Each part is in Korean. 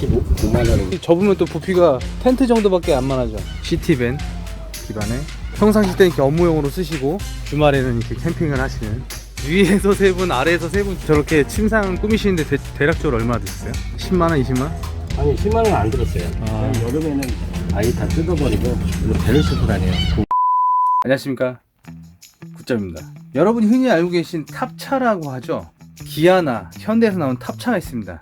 25만 원입니다. 접으면 또 부피가 텐트 정도밖에 안 많아져. 시티밴 기반에 평상시 때는 이렇게 업무용으로 쓰시고 주말에는 이렇게 캠핑을 하시는 위에서 세 분, 아래에서 세 분 저렇게 침상 꾸미시는데 대, 대략적으로 얼마 드셨어요? 10만 원, 20만 원? 아니 10만 원안 들었어요. 아. 그냥 여름에는 아예 다 뜯어버리고 이거 배를 싣고 다녀요. 안녕하십니까 굿잡입니다 여러분이 흔히 알고 계신 탑차라고 하죠 기아나 현대에서 나온 탑차가 있습니다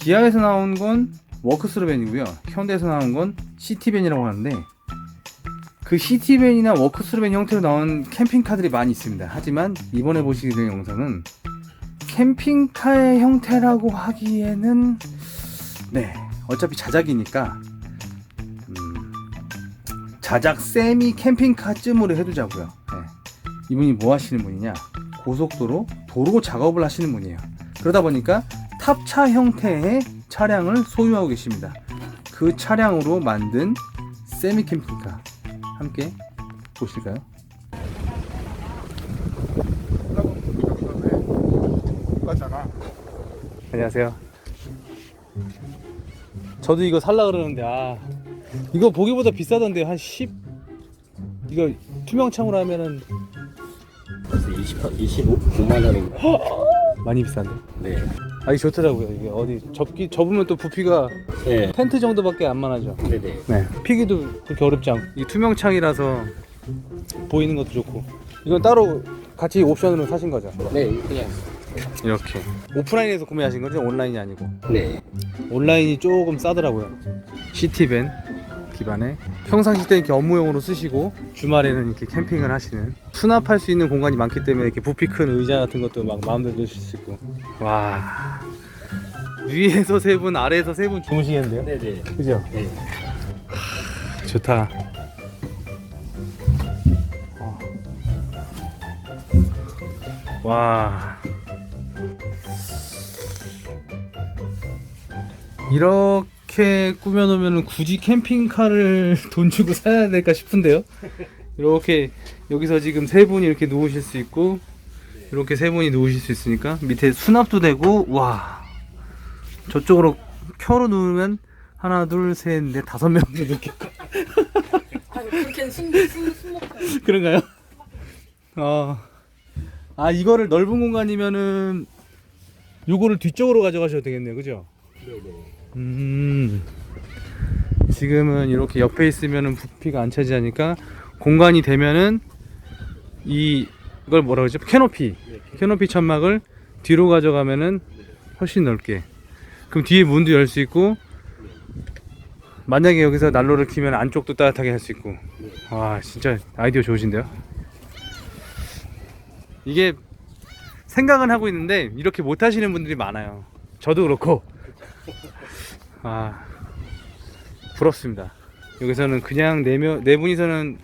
기아에서 나온 건 워크스루벤이고요 현대에서 나온 건 시티벤이라고 하는데 그 시티벤이나 워크스루벤 형태로 나온 캠핑카들이 많이 있습니다 하지만 이번에 보시게 될 영상은 캠핑카의 형태라고 하기에는 네 어차피 자작이니까 음, 자작 세미 캠핑카쯤으로 해두자고요. 네. 이분이 뭐 하시는 분이냐? 고속도로 도로 작업을 하시는 분이에요. 그러다 보니까 탑차 형태의 차량을 소유하고 계십니다. 그 차량으로 만든 세미 캠핑카 함께 보실까요? 안녕하세요. 저도 이거 살라 그러는데 아 이거 보기보다 비싸던데 한 10. 이거 투명창으로 하면은 그래서 20, 25만 원입니다. 많이 비싼데. 네. 아, 이 좋더라고요. 이게 어디 접기 접으면 또 부피가 네. 텐트 정도밖에 안 많아져. 네네. 네. 피기도 그렇게 어렵지 않고. 이 투명 창이라서 보이는 것도 좋고. 이건 따로 같이 옵션으로 사신 거죠? 네, 그냥. 이렇게. 오프라인에서 구매하신 거죠? 온라인이 아니고. 네. 온라인이 조금 싸더라고요. 시티밴 기반에 평상시 때 이렇게 업무용으로 쓰시고 주말에는 이렇게 캠핑을 하시는 수납할 수 있는 공간이 많기 때문에 이렇게 부피 큰 의자 같은 것도 막 마음대로 두실 수 있고 와 위에서 세 분 아래에서 세 분 주무시겠는데요? 네네. 그죠? 네. 좋다. 어. 와. 이렇게 꾸며놓으면 굳이 캠핑카를 돈 주고 사야 될까 싶은데요. 이렇게 여기서 지금 세 분이 이렇게 누우실 수 있고 이렇게 세 분이 누우실 수 있으니까 밑에 수납도 되고 와 저쪽으로 켜로 누우면 하나 둘셋넷 다섯 명도 누겠고 아, 그렇게는 숨, 숨, 숨 먹어요. 그런가요? 어. 아 이거를 넓은 공간이면은 요거를 뒤쪽으로 가져가셔도 되겠네요 그죠? 네네. 음. 지금은 이렇게 옆에 있으면은 부피가 안 차지하니까 공간이 되면은 이 이걸 뭐라 그러죠? 캐노피. 캐노피 천막을 뒤로 가져가면은 훨씬 넓게. 그럼 뒤에 문도 열 수 있고 만약에 여기서 난로를 키면 안쪽도 따뜻하게 할 수 있고. 와 진짜 아이디어 좋으신데요? 이게 생각은 하고 있는데 이렇게 못 하시는 분들이 많아요. 저도 그렇고 아 부럽습니다 여기서는 그냥 네명 네 분이서는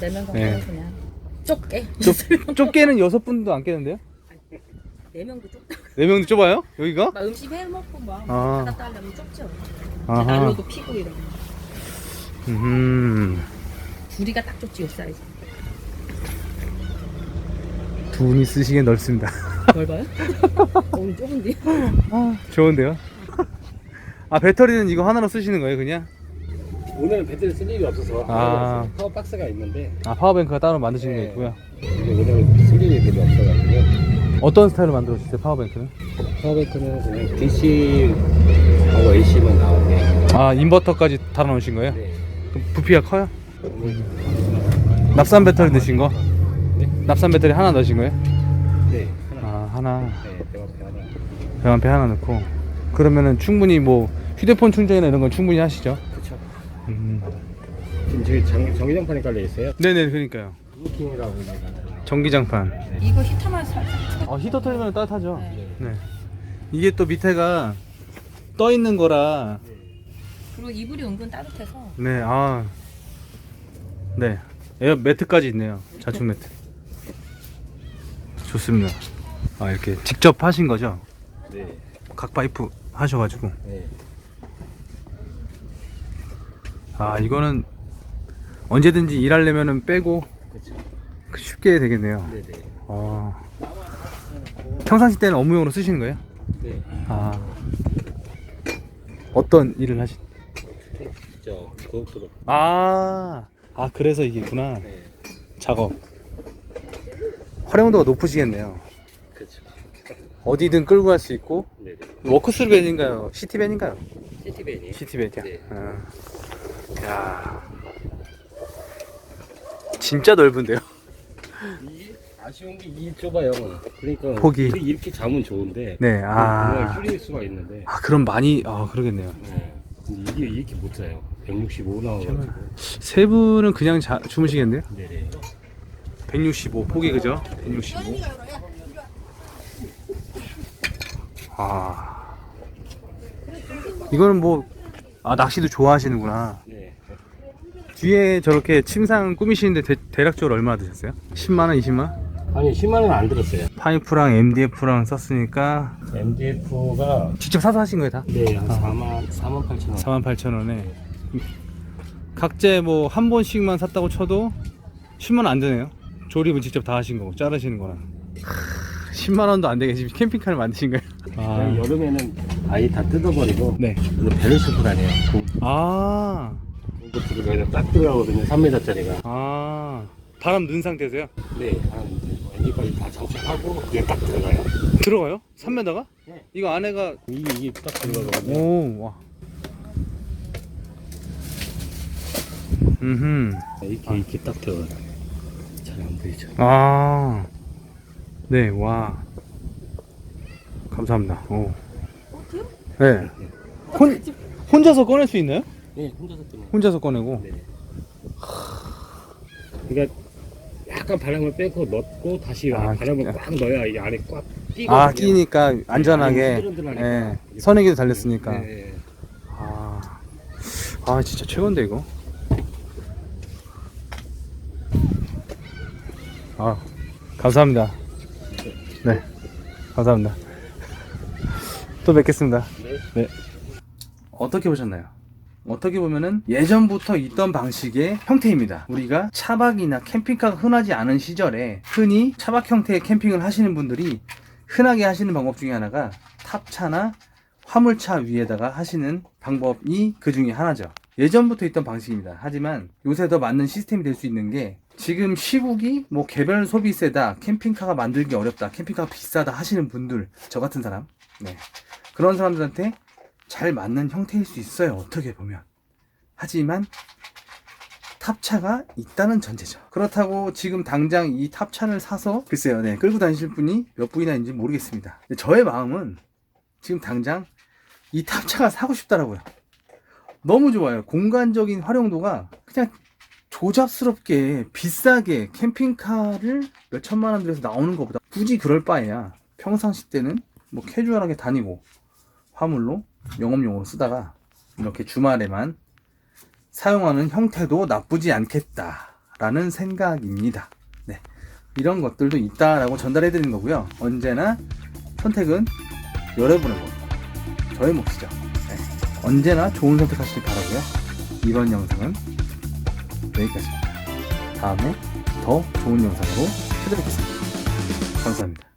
네명 정도 네. 그냥 좁게. 좁, 좁게는 여섯 분도 안 깨는데요 네 명도 좁다. 네 명도 좁아요 여기가 막 음식 해 먹고 막 아. 갔다 하려면 좁죠. 아하 난로도 피고 이러면 음 둘이가 딱 좁지 요 사이즈. 두 분이 쓰시기엔 넓습니다 넓어요? 오늘 좁은데. 아, 좋은데요 아 배터리는 이거 하나로 쓰시는 거예요 그냥 오늘은 배터리 쓸 일이 없어서 아. 파워 박스가 있는데 아 파워뱅크가 따로 만드시는 게 네. 있고요 오늘은 쓸 일이 별로 없어가지고 어떤 스타일로 만들어주세요 파워뱅크는 파워뱅크는 그냥 DC하고 AC만 나오는데 아 인버터까지 달아놓으신 거예요 네. 그럼 부피가 커요 납산 배터리 넣으신 거 네? 납산 배터리 하나 넣으신 거예요 네. 하나. 아 하나 네, 대화표 하나. 배관패 하나 넣고 그러면은 충분히 뭐 휴대폰 충전이나 이런 건 충분히 하시죠 그쵸. 음. 지금 저기 장, 전기장판이 깔려 있어요. 네네 그러니까요 루킹이라고 전기장판 이거 히터만 살. 어 히터 틀면 따뜻하죠 네. 네 이게 또 밑에가 떠 있는 거라 그리고 이불이 은근 따뜻해서 네, 아, 네, 에어 매트까지 있네요. 자충 매트. 좋습니다. 아 이렇게 직접 하신 거죠? 네. 각 파이프 하셔가지고. 네. 아 이거는 언제든지 일하려면은 빼고 그쵸. 쉽게 되겠네요. 네, 네. 아, 평상시 때는 업무용으로 쓰시는 거예요? 네. 아, 어떤 일을 하시? 저 고속도로. 아, 아 그래서 이게구나. 네. 작업. 활용도가 높으시겠네요. 어디든 끌고 갈 수 있고 네네. 워크스루 밴인가요? 시티 밴인가요? 시티벤이. 시티 밴이야. 네. 아. 야, 진짜 넓은데요? 이게 아쉬운 게 이게 좁아요. 그러니까 폭이. 이렇게- 이렇게 자면 좋은데. 네. 그냥 아, 줄일 수가 있는데. 아 그럼 많이 아 그러겠네요. 네. 근데 이게 이렇게 못 자요. 165 나와가지고. 세 분은 그냥 자, 주무시겠네요? 네네. 165 폭이 그죠? 165. 아, 이거는 뭐 아, 낚시도 좋아하시는구나. 네. 뒤에 저렇게 침상 꾸미시는데 대, 대략적으로 얼마나 드셨어요? 10만 원, 20만 원? 아니 10만 원 안 들었어요. 파이프랑 MDF랑 썼으니까 MDF가 직접 사서 하신 거예요 다? 네, 한 4만 4만 8천 원. 4만 8천 원에 각재 뭐 한 번씩만 샀다고 쳐도 10만 원안 드네요. 조립은 직접 다 하신 거고 자르시는 거랑 10만 원도 안 되게 지금 캠핑카를 만드신 거예요? 그냥 여름에는 아예 다 뜯어버리고 네. 그래서 배를 싣고 다녀요. 아, 공부트가 그냥 딱 들어가거든요. 3m짜리가. 아, 바람 넣은 상태에서요? 네, 한 엔진까지 다 장착하고 그냥 딱 들어가요. 들어가요? 3m가? 네. 이거 안에가 이게 이게 딱 들어가거든요. 오, 와. 음, 이렇게 이렇게 딱 들어가요. 잘 안 보이죠? 아, 네, 와. 감사합니다. 오. 네. 혼, 혼자서 꺼낼 수 있나요? 네, 혼자서 뜨는. 혼자서 꺼내고. 네. 그러니까 약간 바람을 빼고 넣고 다시 아, 바람을 진짜. 꽉 넣어야 이 안에 꽉 끼거든요. 아, 끼니까 안전하게. 아니, 흔들흔들하니까. 예. 선행기도 달렸으니까. 네. 아, 아 진짜 최고인데 이거. 아, 감사합니다. 네, 감사합니다. 또 뵙겠습니다. 네. 어떻게 보셨나요? 어떻게 보면은 예전부터 있던 방식의 형태입니다. 우리가 차박이나 캠핑카가 흔하지 않은 시절에 흔히 차박 형태의 캠핑을 하시는 분들이 흔하게 하시는 방법 중에 하나가 탑차나 화물차 위에다가 하시는 방법이 그 중에 하나죠. 예전부터 있던 방식입니다. 하지만 요새 더 맞는 시스템이 될 수 있는 게 지금 시국이 뭐 개별 소비세다, 캠핑카가 만들기 어렵다, 캠핑카가 비싸다 하시는 분들, 저 같은 사람, 네. 그런 사람들한테 잘 맞는 형태일 수 있어요. 어떻게 보면. 하지만 탑차가 있다는 전제죠. 그렇다고 지금 당장 이 탑차를 사서 글쎄요, 네, 끌고 다니실 분이 몇 분이나 있는지 모르겠습니다. 저의 마음은 지금 당장 이 탑차가 사고 싶다라고요. 너무 좋아요. 공간적인 활용도가 그냥 조잡스럽게 비싸게 캠핑카를 몇 천만 원 들여서 나오는 것보다 굳이 그럴 바에야 평상시 때는 뭐 캐주얼하게 다니고 화물로 영업용으로 쓰다가 이렇게 주말에만 사용하는 형태도 나쁘지 않겠다라는 생각입니다. 네. 이런 것들도 있다라고 전달해 드리는 거고요. 언제나 선택은 여러분의 것, 저의 몫이죠. 네. 언제나 좋은 선택하시길 바라고요. 이번 영상은 여기까지입니다. 다음에 더 좋은 영상으로 찾아뵙겠습니다. 감사합니다.